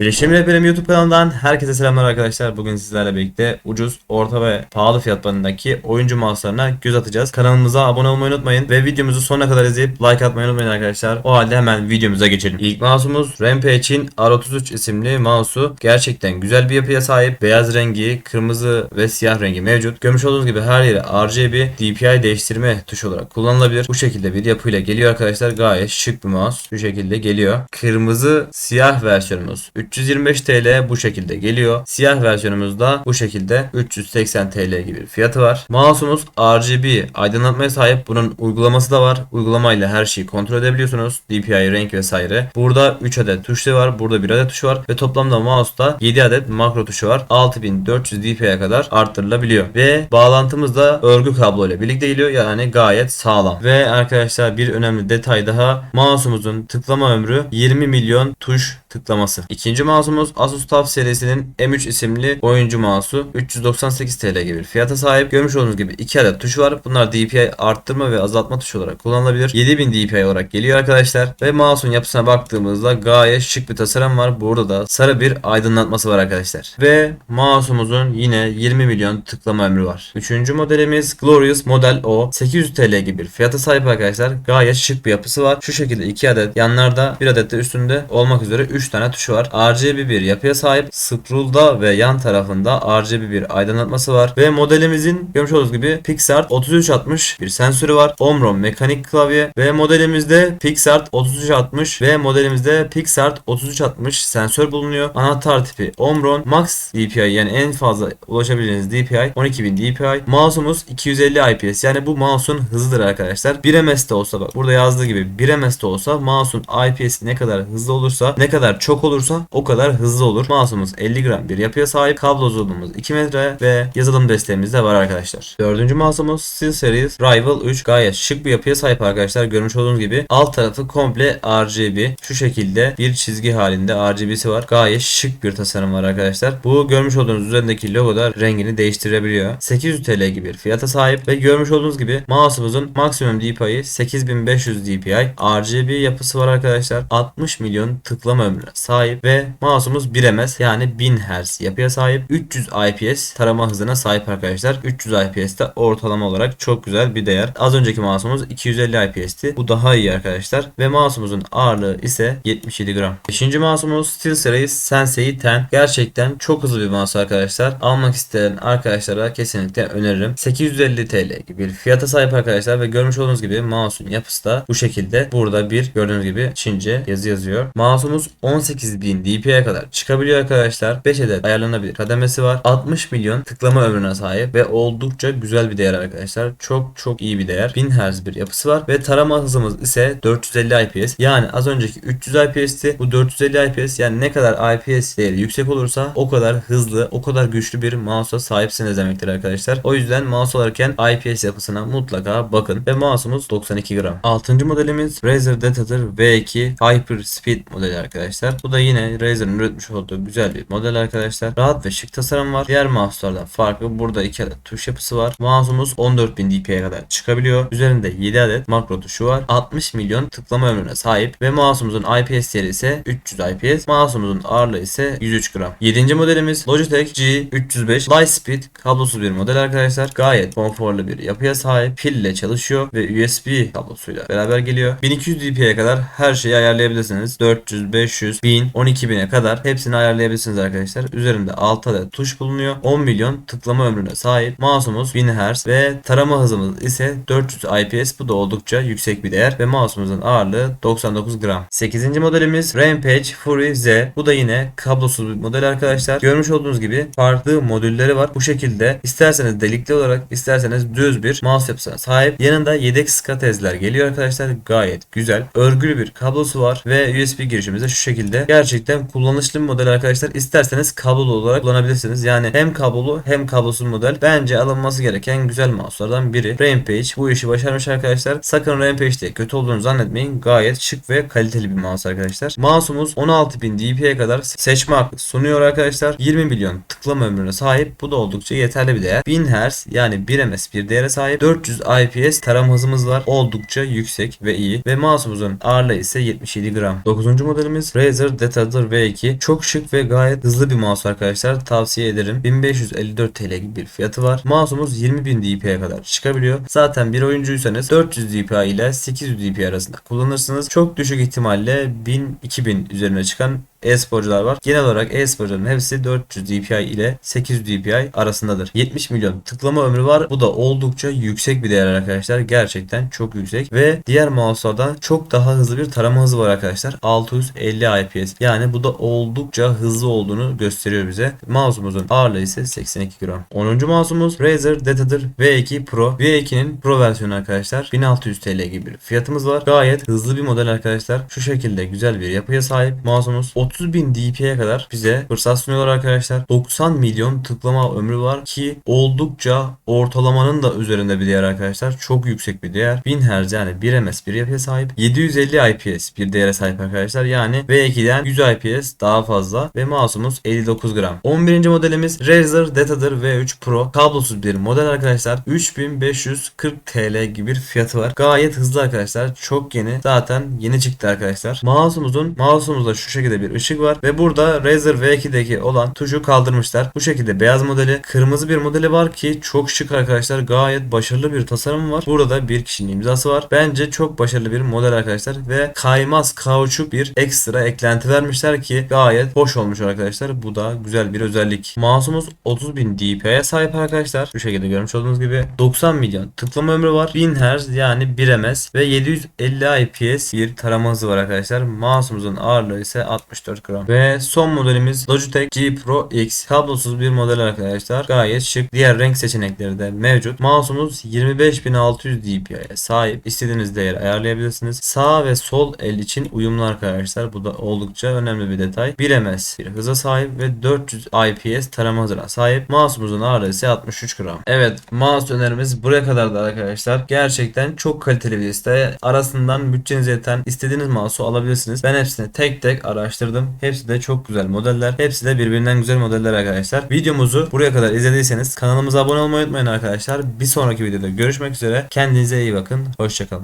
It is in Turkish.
Bilişim Rehberim YouTube kanalından herkese selamlar arkadaşlar. Bugün sizlerle birlikte ucuz, orta ve pahalı fiyatlarındaki oyuncu mouse'larına göz atacağız. Kanalımıza abone olmayı unutmayın ve videomuzu sonuna kadar izleyip like atmayı unutmayın arkadaşlar. O halde hemen videomuza geçelim. İlk mouse'umuz Rampage'in R33 isimli mouse'u. Gerçekten güzel bir yapıya sahip. Beyaz rengi, kırmızı ve siyah rengi mevcut. Görmüş olduğunuz gibi her yeri RGB DPI değiştirme tuşu olarak kullanılabilir. Bu şekilde bir yapıyla geliyor arkadaşlar. Gayet şık bir mouse. Şu şekilde geliyor. Kırmızı siyah versiyonumuz 325 TL bu şekilde geliyor. Siyah versiyonumuzda bu şekilde 380 TL gibi bir fiyatı var. Mouse'umuz RGB aydınlatmaya sahip. Bunun uygulaması da var. Uygulamayla her şeyi kontrol edebiliyorsunuz. DPI, renk vesaire. Burada 3 adet tuşlu var. Burada 1 adet tuşu var. Ve toplamda mouse'da 7 adet makro tuşu var. 6400 dpi'ye kadar arttırılabiliyor. Ve bağlantımız da örgü kablo ile birlikte geliyor. Yani gayet sağlam. Ve arkadaşlar bir önemli detay daha. Mouse'umuzun tıklama ömrü 20 milyon tuş tıklaması. İkinci mouse'umuz Asus TUF serisinin M3 isimli oyuncu mouse'u 398 TL gibi bir fiyata sahip. Görmüş olduğunuz gibi 2 adet tuşu var. Bunlar DPI arttırma ve azaltma tuşu olarak kullanılabilir. 7000 DPI olarak geliyor arkadaşlar. Ve mouse'un yapısına baktığımızda gayet şık bir tasarım var. Burada da sarı bir aydınlatması var arkadaşlar. Ve mouse'umuzun yine 20 milyon tıklama ömrü var. Üçüncü modelimiz Glorious Model O. 800 TL gibi bir fiyata sahip arkadaşlar. Gayet şık bir yapısı var. Şu şekilde 2 adet yanlarda bir adet de üstünde olmak üzere 3 tane tuşu var. RGB bir yapıya sahip. Scroll'da ve yan tarafında RGB bir aydınlatması var. Ve modelimizin görmüş olduğunuz gibi PixArt 3360 bir sensörü var. Omron mekanik klavye ve modelimizde PixArt 3360 ve modelimizde PixArt 3360 sensör bulunuyor. Anahtar tipi Omron Max DPI yani en fazla ulaşabileceğiniz DPI 12000 DPI. Mouse'umuz 250 IPS yani bu mouse'un hızıdır arkadaşlar. 1 ms de olsa bak burada yazdığı gibi 1 ms de olsa mouse'un IPS'i ne kadar hızlı olursa ne kadar çok olursa o kadar hızlı olur. Mouse'umuz 50 gram bir yapıya sahip. Kablo uzunluğumuz 2 metre ve yazılım desteğimiz de var arkadaşlar. Dördüncü mouse'umuz SteelSeries Rival 3 gayet şık bir yapıya sahip arkadaşlar. Görmüş olduğunuz gibi alt tarafı komple RGB. Şu şekilde bir çizgi halinde RGB'si var. Gayet şık bir tasarım var arkadaşlar. Bu görmüş olduğunuz üzerindeki logo da rengini değiştirebiliyor. 800 TL gibi bir fiyata sahip ve görmüş olduğunuz gibi mouse'umuzun maksimum DPI'yi 8500 DPI. RGB yapısı var arkadaşlar. 60 milyon tıklama ömrüne sahip ve mouse'umuz 1 ms yani 1000 Hz yapıya sahip. 300 IPS tarama hızına sahip arkadaşlar. 300 IPS de ortalama olarak çok güzel bir değer. Az önceki mouse'umuz 250 IPS'ti. Bu daha iyi arkadaşlar. Ve mouse'umuzun ağırlığı ise 77 gram. 5. mouse'umuz SteelSeries Sensei 10. Gerçekten çok hızlı bir mouse arkadaşlar. Almak isteyen arkadaşlara kesinlikle öneririm. 850 TL gibi bir fiyata sahip arkadaşlar ve görmüş olduğunuz gibi mouse'un yapısı da bu şekilde. Burada bir gördüğünüz gibi Çince yazı yazıyor. Mouse'umuz 18.000 dpi'ye kadar çıkabiliyor arkadaşlar. 5 adet ayarlanabilir kademesi var. 60 milyon tıklama ömrüne sahip ve oldukça güzel bir değer arkadaşlar. Çok çok iyi bir değer. 1000 Hz bir yapısı var ve tarama hızımız ise 450 IPS. Yani az önceki 300 IPS'ti. Bu 450 IPS yani ne kadar IPS değeri yüksek olursa o kadar hızlı, o kadar güçlü bir mouse'a sahipsiniz demektir arkadaşlar. O yüzden mouse alırken IPS yapısına mutlaka bakın. Ve mouse'umuz 92 gram. 6. modelimiz Razer Detater V2 Hyper Speed modeli arkadaşlar. Bu da yine Razer'ın üretmiş olduğu güzel bir model arkadaşlar. Rahat ve şık tasarım var. Diğer mouse'lardan farkı burada 2 adet tuş yapısı var. Mouse'umuz 14.000 dpi'ye kadar çıkabiliyor. Üzerinde 7 adet makro tuşu var. 60 milyon tıklama ömrüne sahip ve mouse'umuzun IPS değeri ise 300 IPS. Mouse'umuzun ağırlığı ise 103 gram. 7. modelimiz Logitech G305 Lightspeed kablosuz bir model arkadaşlar. Gayet konforlu bir yapıya sahip. Pille çalışıyor ve USB kablosuyla beraber geliyor. 1200 dpi'ye kadar her şeyi ayarlayabilirsiniz. 400, 500, 1000, 12000'e kadar hepsini ayarlayabilirsiniz arkadaşlar. Üzerinde 6 adet tuş bulunuyor. 10 milyon tıklama ömrüne sahip. Mouse'umuz 1000 Hz ve tarama hızımız ise 400 IPS. Bu da oldukça yüksek bir değer ve mouse'umuzun ağırlığı 99 gram. 8. modelimiz Rampage Fury Z. Bu da yine kablosuz bir model arkadaşlar. Görmüş olduğunuz gibi farklı modülleri var. Bu şekilde isterseniz delikli olarak isterseniz düz bir mouse yapısına sahip. Yanında yedek skatezler geliyor arkadaşlar. Gayet güzel. Örgülü bir kablosu var ve USB girişimiz de şu şekilde. Gerçekten kullanışlı bir model arkadaşlar. İsterseniz kablolu olarak kullanabilirsiniz. Yani hem kablolu hem kablosuz model. Bence alınması gereken güzel mouse'lardan biri. Rampage bu işi başarmış arkadaşlar. Sakın Rampage diye kötü olduğunu zannetmeyin. Gayet şık ve kaliteli bir mouse arkadaşlar. Mouse'umuz 16.000 dpi'ye kadar seçme hakkı sunuyor arkadaşlar. 20 milyon tıklama ömrüne sahip. Bu da oldukça yeterli bir değer. 1000 Hz yani 1 ms bir değere sahip. 400 IPS tarama hızımız var. Oldukça yüksek ve iyi. Ve mouse'umuzun ağırlığı ise 77 gram. 9. modelimiz Razer Detater V2 çok şık ve gayet hızlı bir mouse arkadaşlar. Tavsiye ederim. 1554 TL gibi bir fiyatı var. Mouse'umuz 20.000 dpi'ye kadar çıkabiliyor. Zaten bir oyuncuysanız 400 dpi ile 800 dpi arasında kullanırsınız. Çok düşük ihtimalle 1000-2000 üzerine çıkan e-sporcular var. Genel olarak e-sporcuların hepsi 400 DPI ile 800 DPI arasındadır. 70 milyon tıklama ömrü var. Bu da oldukça yüksek bir değer arkadaşlar. Gerçekten çok yüksek ve diğer mouse'lardan çok daha hızlı bir tarama hızı var arkadaşlar. 650 IPS. Yani bu da oldukça hızlı olduğunu gösteriyor bize. Mouse'umuzun ağırlığı ise 82 gram. 10. mouse'umuz Razer Detater V2 Pro. V2'nin Pro versiyonu arkadaşlar. 1600 TL gibi bir fiyatımız var. Gayet hızlı bir model arkadaşlar. Şu şekilde güzel bir yapıya sahip. Mouse'umuz 30.000 dpi'ye kadar bize fırsat sunuyorlar arkadaşlar. 90 milyon tıklama ömrü var ki oldukça ortalamanın da üzerinde bir değer arkadaşlar. Çok yüksek bir değer. 1000 Hz yani 1 ms bir yapıya sahip. 750 IPS bir değere sahip arkadaşlar. Yani V2'den 100 IPS daha fazla ve mouse'umuz 59 gram. 11. modelimiz Razer Detater V3 Pro. Kablosuz bir model arkadaşlar. 3540 TL gibi bir fiyatı var. Gayet hızlı arkadaşlar. Çok yeni. Zaten yeni çıktı arkadaşlar. Mouse'umuzun mouse'umuzda şu şekilde bir ışık var ve burada Razer V2'deki olan tuşu kaldırmışlar. Bu şekilde beyaz modeli, kırmızı bir modeli var ki çok şık arkadaşlar. Gayet başarılı bir tasarım var. Burada da bir kişinin imzası var. Bence çok başarılı bir model arkadaşlar ve kaymaz kauçuk bir ekstra eklenti vermişler ki gayet hoş olmuş arkadaşlar. Bu da güzel bir özellik. Mouse'umuz 30.000 dpi'ye sahip arkadaşlar. Şu şekilde görmüş olduğunuz gibi 90 milyon tıklama ömrü var. 1000 Hz yani 1 ms ve 750 IPS bir tarama hızı var arkadaşlar. Mouse'umuzun ağırlığı ise 64 gram. Ve son modelimiz Logitech G Pro X. Kablosuz bir model arkadaşlar. Gayet şık. Diğer renk seçenekleri de mevcut. Mouse'umuz 25600 dpi'ye sahip. İstediğiniz değeri ayarlayabilirsiniz. Sağ ve sol el için uyumlu arkadaşlar. Bu da oldukça önemli bir detay. 1 ms bir hıza sahip ve 400 IPS tarama hızına sahip. Mouse'umuzun ağırlığı ise 63 gram. Evet mouse önerimiz buraya kadardı arkadaşlar. Gerçekten çok kaliteli bir liste. Arasından bütçenize yeten istediğiniz mouse'u alabilirsiniz. Ben hepsini tek tek araştırdım. Hepsi de çok güzel modeller. Hepsi de birbirinden güzel modeller arkadaşlar. Videomuzu buraya kadar izlediyseniz kanalımıza abone olmayı unutmayın arkadaşlar. Bir sonraki videoda görüşmek üzere. Kendinize iyi bakın. Hoşçakalın.